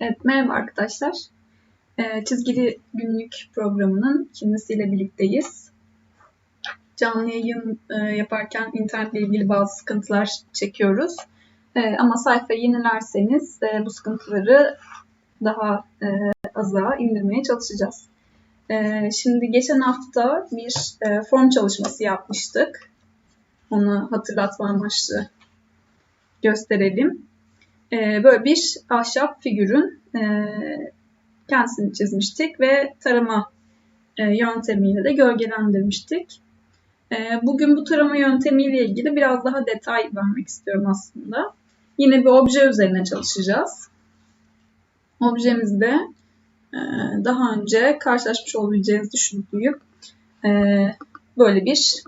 Evet, merhaba arkadaşlar. Ee, çizgili günlük programının ikincisiyle birlikteyiz. Canlı yayın e, yaparken internetle ilgili bazı sıkıntılar çekiyoruz. E, ama sayfayı yenilerseniz e, bu sıkıntıları daha e, aza indirmeye çalışacağız. E, şimdi geçen hafta bir form çalışması yapmıştık. Onu hatırlatma amaçlı gösterelim. E, böyle bir ahşap figürün e, kendisini çizmiştik ve tarama e, yöntemiyle de gölgelendirmiştik. E, bugün bu tarama yöntemiyle ilgili biraz daha detay vermek istiyorum aslında. Yine bir obje üzerine çalışacağız. Objemizde e, daha önce karşılaşmış olabileceğinizi düşündüğüm e, böyle bir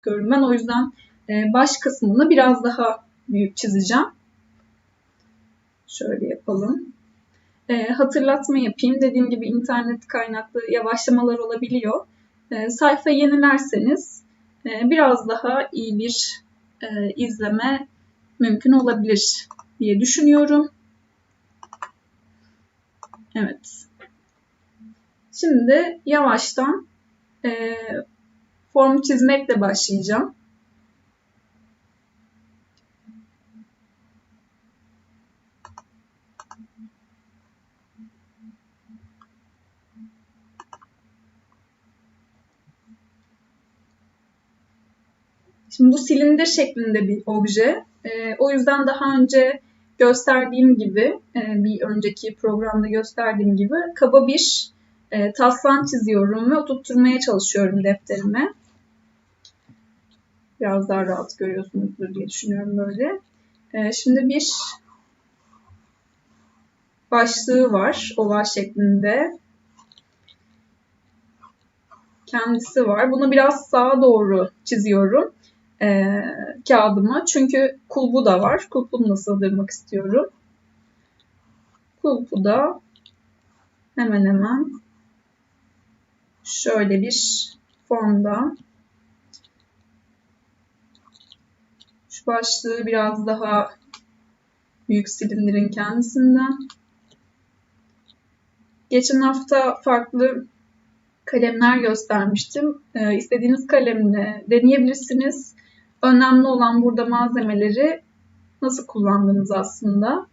yapıyorum ben. O yüzden e, baş kısmını biraz daha büyük çizeceğim. Şöyle yapalım. E, hatırlatma yapayım. Dediğim gibi internet kaynaklı yavaşlamalar olabiliyor. E, sayfayı yenilerseniz biraz daha iyi bir izleme mümkün olabilir diye düşünüyorum. Evet. Şimdi yavaştan formu çizmekle başlayacağım. Şimdi bu silindir şeklinde bir obje. E, o yüzden daha önce gösterdiğim gibi, e, bir önceki programda gösterdiğim gibi kaba bir e, taslan çiziyorum ve oturtturmaya çalışıyorum defterime. Biraz daha rahat görüyorsunuzdur diye düşünüyorum böyle. Ee, şimdi bir başlığı var oval şeklinde. Kendisi var. Bunu biraz sağa doğru çiziyorum e, kağıdıma. Çünkü kulbu da var. Kulpunu da sığdırmak istiyorum. Kulpu da hemen hemen şöyle bir formda başlığı biraz daha büyük silindirin kendisinden. Geçen hafta farklı kalemler göstermiştim. Ee, istediğiniz kalemle deneyebilirsiniz. Önemli olan burada malzemeleri nasıl kullandığınız aslında.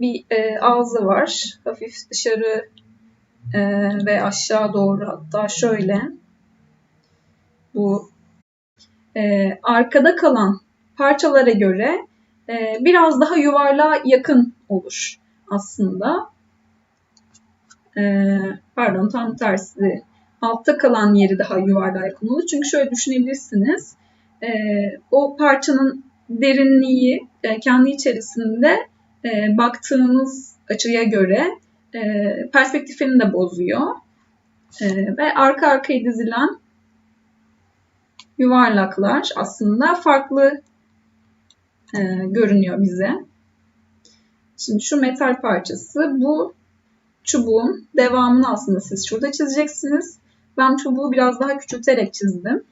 Bir e, ağzı var. Hafif dışarı e, ve aşağı doğru hatta şöyle. Bu e, arkada kalan parçalara göre e, biraz daha yuvarlığa yakın olur aslında. E, pardon tam tersi. Altta kalan yeri daha yuvarlığa yakın olur. Çünkü şöyle düşünebilirsiniz. E, o parçanın derinliği e, kendi içerisinde e, baktığınız açıya göre e, perspektifini de bozuyor. E, ve arka arkaya dizilen yuvarlaklar aslında farklı e, görünüyor bize. Şimdi şu metal parçası bu çubuğun devamını aslında siz şurada çizeceksiniz. Ben çubuğu biraz daha küçülterek çizdim.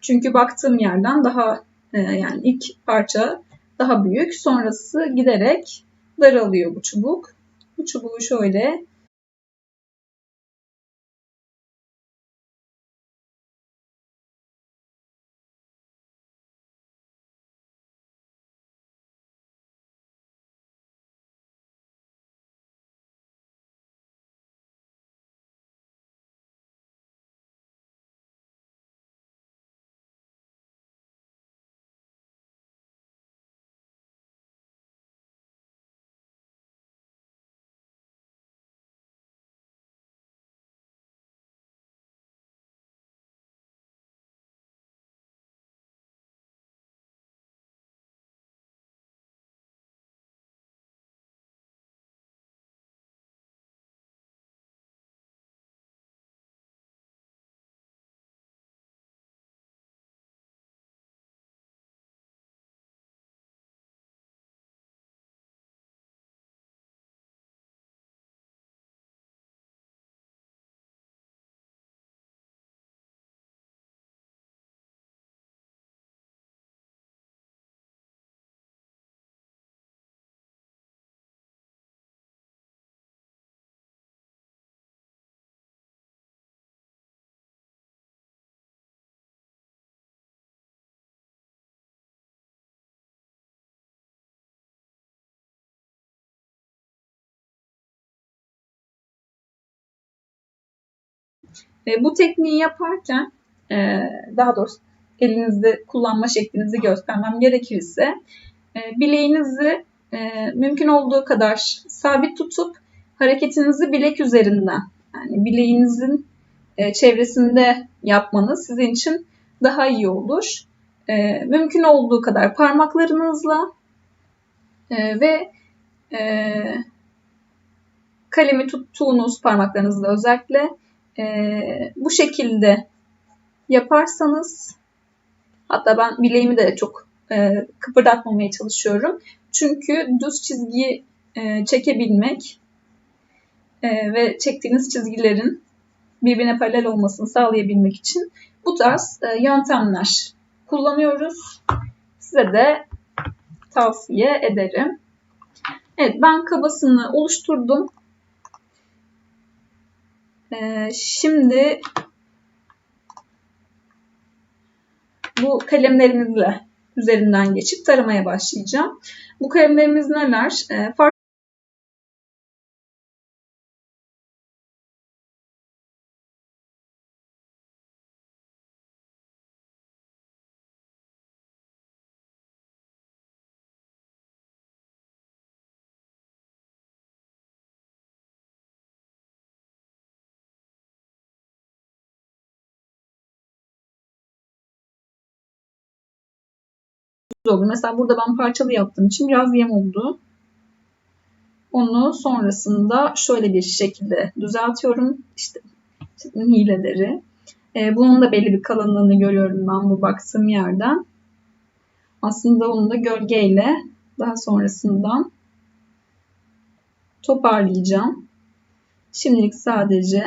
Çünkü baktığım yerden daha e, yani ilk parça daha büyük. Sonrası giderek daralıyor bu çubuk. Bu çubuğu şöyle E, bu tekniği yaparken e, daha doğrusu elinizde kullanma şeklinizi göstermem gerekirse e, bileğinizi e, mümkün olduğu kadar sabit tutup hareketinizi bilek üzerinden yani bileğinizin e, çevresinde yapmanız sizin için daha iyi olur. E, mümkün olduğu kadar parmaklarınızla e, ve e, kalemi tuttuğunuz parmaklarınızla özellikle e, bu şekilde yaparsanız hatta ben bileğimi de çok e, kıpırdatmamaya çalışıyorum. Çünkü düz çizgi e, çekebilmek e, ve çektiğiniz çizgilerin birbirine paralel olmasını sağlayabilmek için bu tarz e, yöntemler kullanıyoruz. Size de tavsiye ederim. Evet ben kabasını oluşturdum. Ee, şimdi bu kalemlerimizle üzerinden geçip taramaya başlayacağım. Bu kalemlerimiz neler? Ee, farklı oldu. Mesela burada ben parçalı yaptığım için biraz yem oldu. Onu sonrasında şöyle bir şekilde düzeltiyorum. İşte, hileleri. E, bunun da belli bir kalınlığını görüyorum ben bu baktığım yerden. Aslında onu da gölgeyle daha sonrasından toparlayacağım. Şimdilik sadece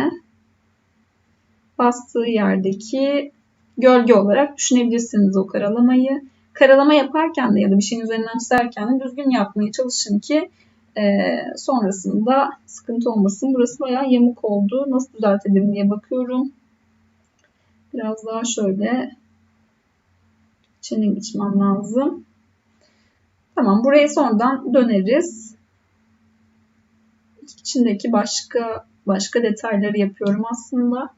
bastığı yerdeki gölge olarak düşünebilirsiniz o karalamayı karalama yaparken de ya da bir şeyin üzerinden çizerken de düzgün yapmaya çalışın ki e, sonrasında sıkıntı olmasın. Burası bayağı yamuk oldu. Nasıl düzeltebilirim diye bakıyorum. Biraz daha şöyle içine geçmem lazım. Tamam buraya sonradan döneriz. İçindeki başka başka detayları yapıyorum aslında.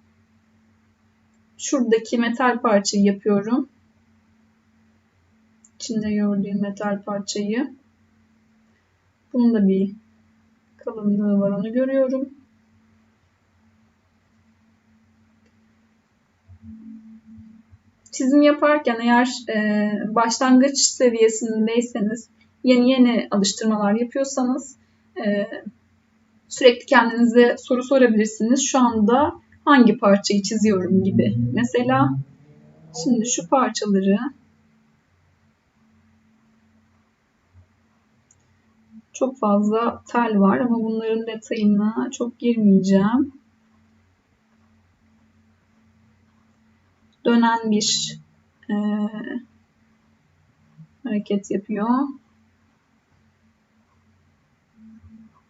Şuradaki metal parçayı yapıyorum içinde gördüğüm metal parçayı. Bunun da bir kalınlığı var onu görüyorum. Çizim yaparken eğer e, başlangıç seviyesindeyseniz yeni yeni alıştırmalar yapıyorsanız e, sürekli kendinize soru sorabilirsiniz. Şu anda hangi parçayı çiziyorum gibi. Mesela şimdi şu parçaları Çok fazla tel var ama bunların detayına çok girmeyeceğim. Dönen bir e, hareket yapıyor.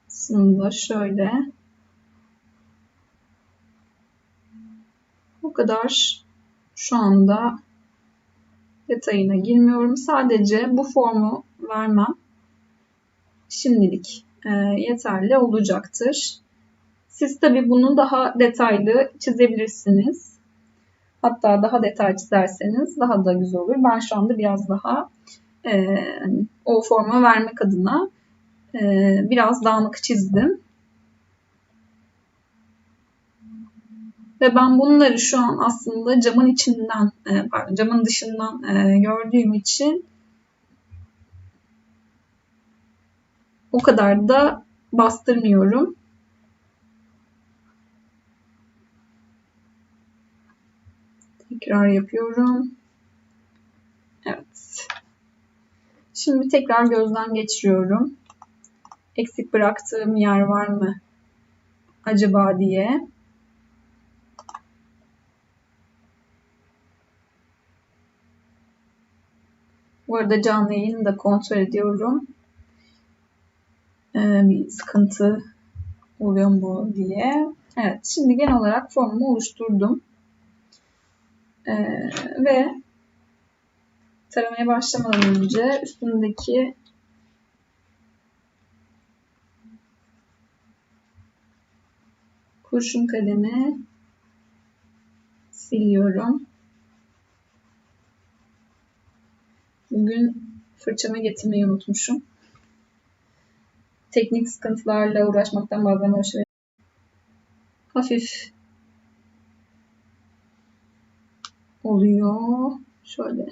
Aslında şöyle. Bu kadar şu anda detayına girmiyorum. Sadece bu formu vermem şimdilik e, yeterli olacaktır. Siz tabi bunu daha detaylı çizebilirsiniz. Hatta daha detay çizerseniz daha da güzel olur. Ben şu anda biraz daha e, o forma vermek adına e, biraz dağınık çizdim. Ve ben bunları şu an aslında camın içinden, e, pardon camın dışından e, gördüğüm için O kadar da bastırmıyorum. Tekrar yapıyorum. Evet. Şimdi tekrar gözden geçiriyorum. Eksik bıraktığım yer var mı acaba diye. Bu arada canlı yayını da kontrol ediyorum. E, bir sıkıntı oluyor mu diye. Evet şimdi genel olarak formumu oluşturdum. Ee, ve taramaya başlamadan önce üstündeki kurşun kalemi Siliyorum. Bugün fırçamı getirmeyi unutmuşum. Teknik sıkıntılarla uğraşmaktan bazen hoşlanıyorum. Hafif oluyor. Şöyle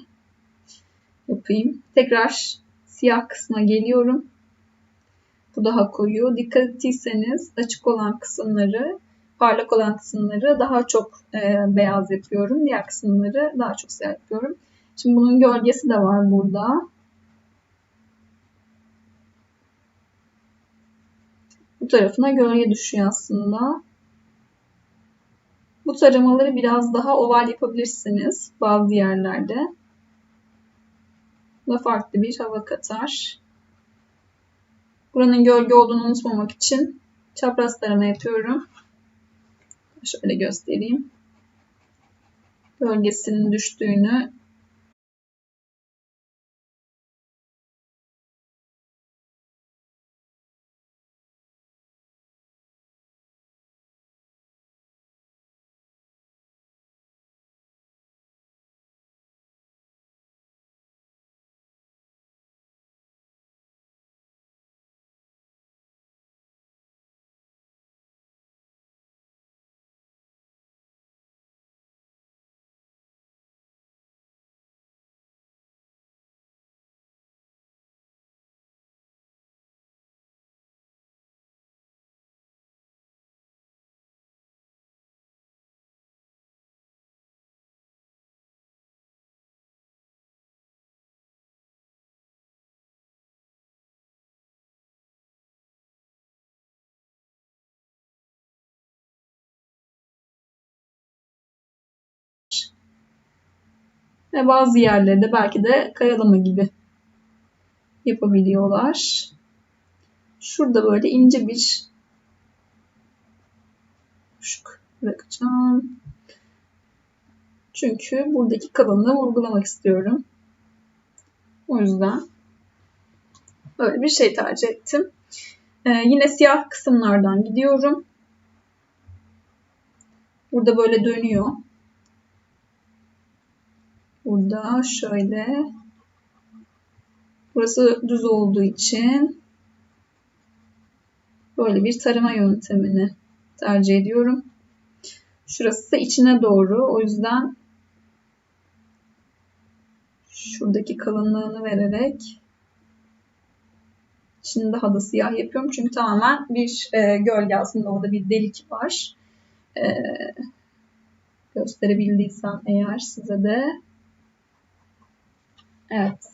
yapayım. Tekrar siyah kısma geliyorum. Bu daha koyu. Dikkat ettiyseniz açık olan kısımları, parlak olan kısımları daha çok e, beyaz yapıyorum. Diğer kısımları daha çok siyah yapıyorum. Şimdi bunun gölgesi de var burada. Bu tarafına gölge düşüyor aslında. Bu taramaları biraz daha oval yapabilirsiniz bazı yerlerde. Bu da farklı bir hava katar. Buranın gölge olduğunu unutmamak için çapraz tarama yapıyorum. Şöyle göstereyim. Gölgesinin düştüğünü Ve bazı yerlerde belki de kayalama gibi yapabiliyorlar. Şurada böyle ince bir kuşuk bırakacağım. Çünkü buradaki kalınlığı vurgulamak istiyorum. O yüzden böyle bir şey tercih ettim. Ee, yine siyah kısımlardan gidiyorum. Burada böyle dönüyor. Burada şöyle burası düz olduğu için böyle bir tarama yöntemini tercih ediyorum. Şurası ise içine doğru. O yüzden şuradaki kalınlığını vererek şimdi daha da siyah yapıyorum. Çünkü tamamen bir e, gölge aslında orada bir delik var. E, gösterebildiysem eğer size de Evet.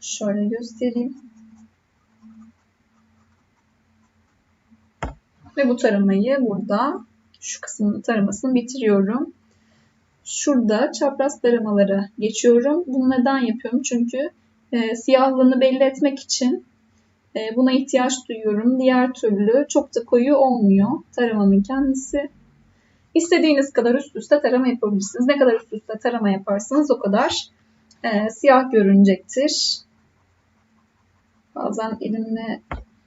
Şöyle göstereyim. Ve bu taramayı burada şu kısmın taramasını bitiriyorum. Şurada çapraz taramalara geçiyorum. Bunu neden yapıyorum? Çünkü e, siyahlığını belli etmek için e, buna ihtiyaç duyuyorum. Diğer türlü çok da koyu olmuyor taramanın kendisi. İstediğiniz kadar üst üste tarama yapabilirsiniz. Ne kadar üst üste tarama yaparsanız o kadar e, siyah görünecektir. Bazen elimle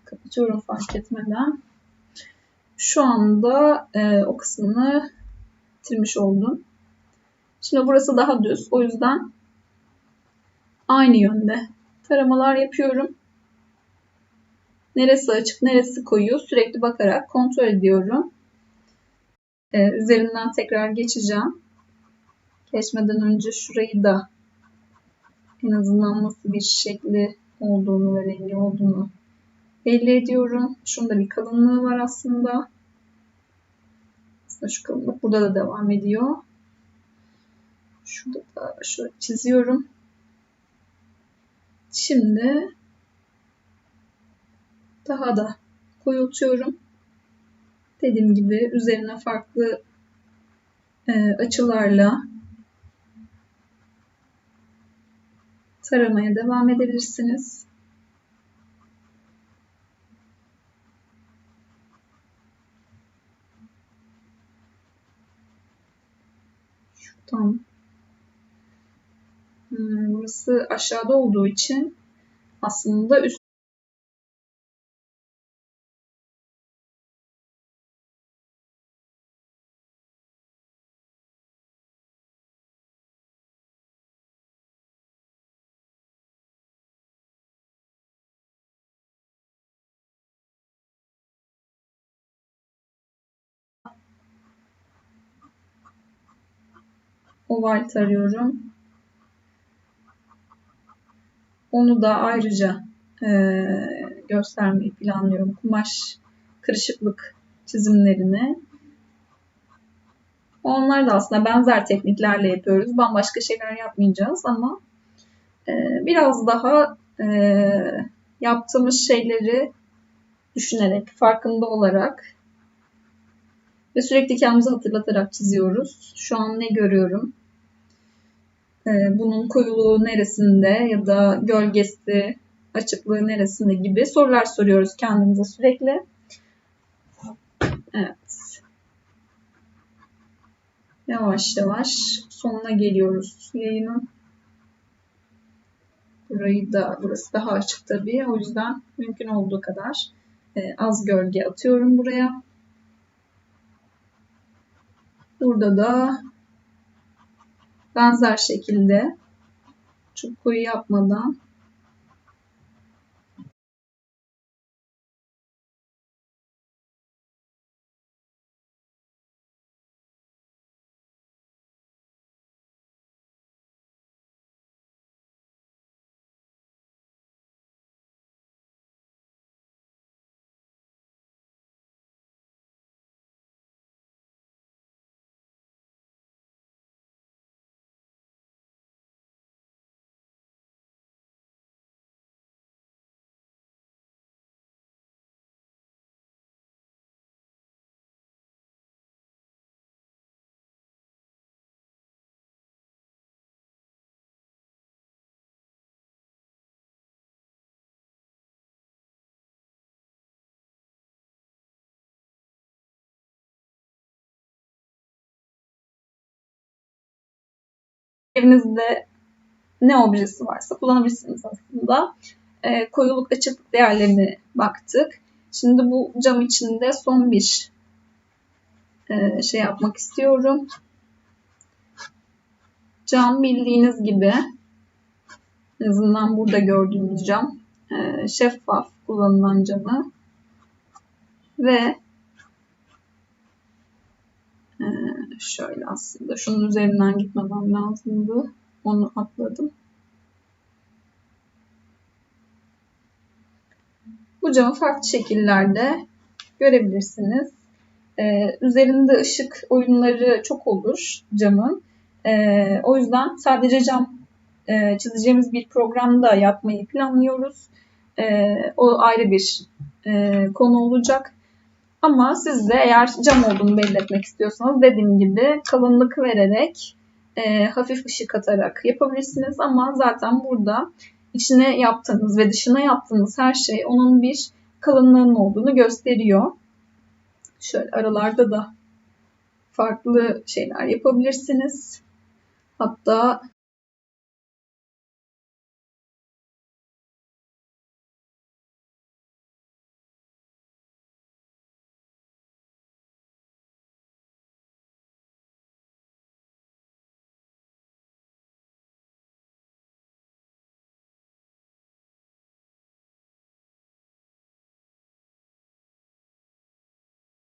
kapatıyorum fark etmeden. Şu anda e, o kısmını bitirmiş oldum. Şimdi burası daha düz. O yüzden aynı yönde taramalar yapıyorum. Neresi açık, neresi koyu sürekli bakarak kontrol ediyorum. Ee, üzerinden tekrar geçeceğim. Geçmeden önce şurayı da en azından nasıl bir şekli olduğunu ve rengi olduğunu belli ediyorum. Şunda bir kalınlığı var aslında. Aslında şu kalınlık burada da devam ediyor. Şurada da şöyle çiziyorum. Şimdi daha da koyultuyorum. Dediğim gibi üzerine farklı e, açılarla taramaya devam edebilirsiniz. Şuradan hmm, burası aşağıda olduğu için aslında üst oval tarıyorum. Onu da ayrıca e, göstermeyi planlıyorum. Kumaş kırışıklık çizimlerini. Onlar da aslında benzer tekniklerle yapıyoruz. Bambaşka şeyler yapmayacağız ama e, biraz daha e, yaptığımız şeyleri düşünerek, farkında olarak ve sürekli kendimizi hatırlatarak çiziyoruz. Şu an ne görüyorum? Ee, bunun koyuluğu neresinde ya da gölgesi, açıklığı neresinde gibi sorular soruyoruz kendimize sürekli. Evet. Yavaş yavaş sonuna geliyoruz yayının. Burayı da, burası daha açık tabii. O yüzden mümkün olduğu kadar e, az gölge atıyorum buraya. Burada da benzer şekilde. Çok koyu yapmadan evinizde ne objesi varsa kullanabilirsiniz aslında. E, koyuluk açıklık değerlerini baktık. Şimdi bu cam içinde son bir e, şey yapmak istiyorum. Cam bildiğiniz gibi en azından burada gördüğünüz cam e, şeffaf kullanılan camı ve e, şöyle aslında şunun üzerinden gitmemem lazımdı. Onu atladım. Bu camı farklı şekillerde görebilirsiniz. Ee, üzerinde ışık oyunları çok olur camın. Ee, o yüzden sadece cam e, çizeceğimiz bir programda yapmayı planlıyoruz. Ee, o ayrı bir e, konu olacak. Ama siz de eğer cam olduğunu belli etmek istiyorsanız dediğim gibi kalınlık vererek e, hafif ışık atarak yapabilirsiniz. Ama zaten burada içine yaptığınız ve dışına yaptığınız her şey onun bir kalınlığının olduğunu gösteriyor. Şöyle aralarda da farklı şeyler yapabilirsiniz. Hatta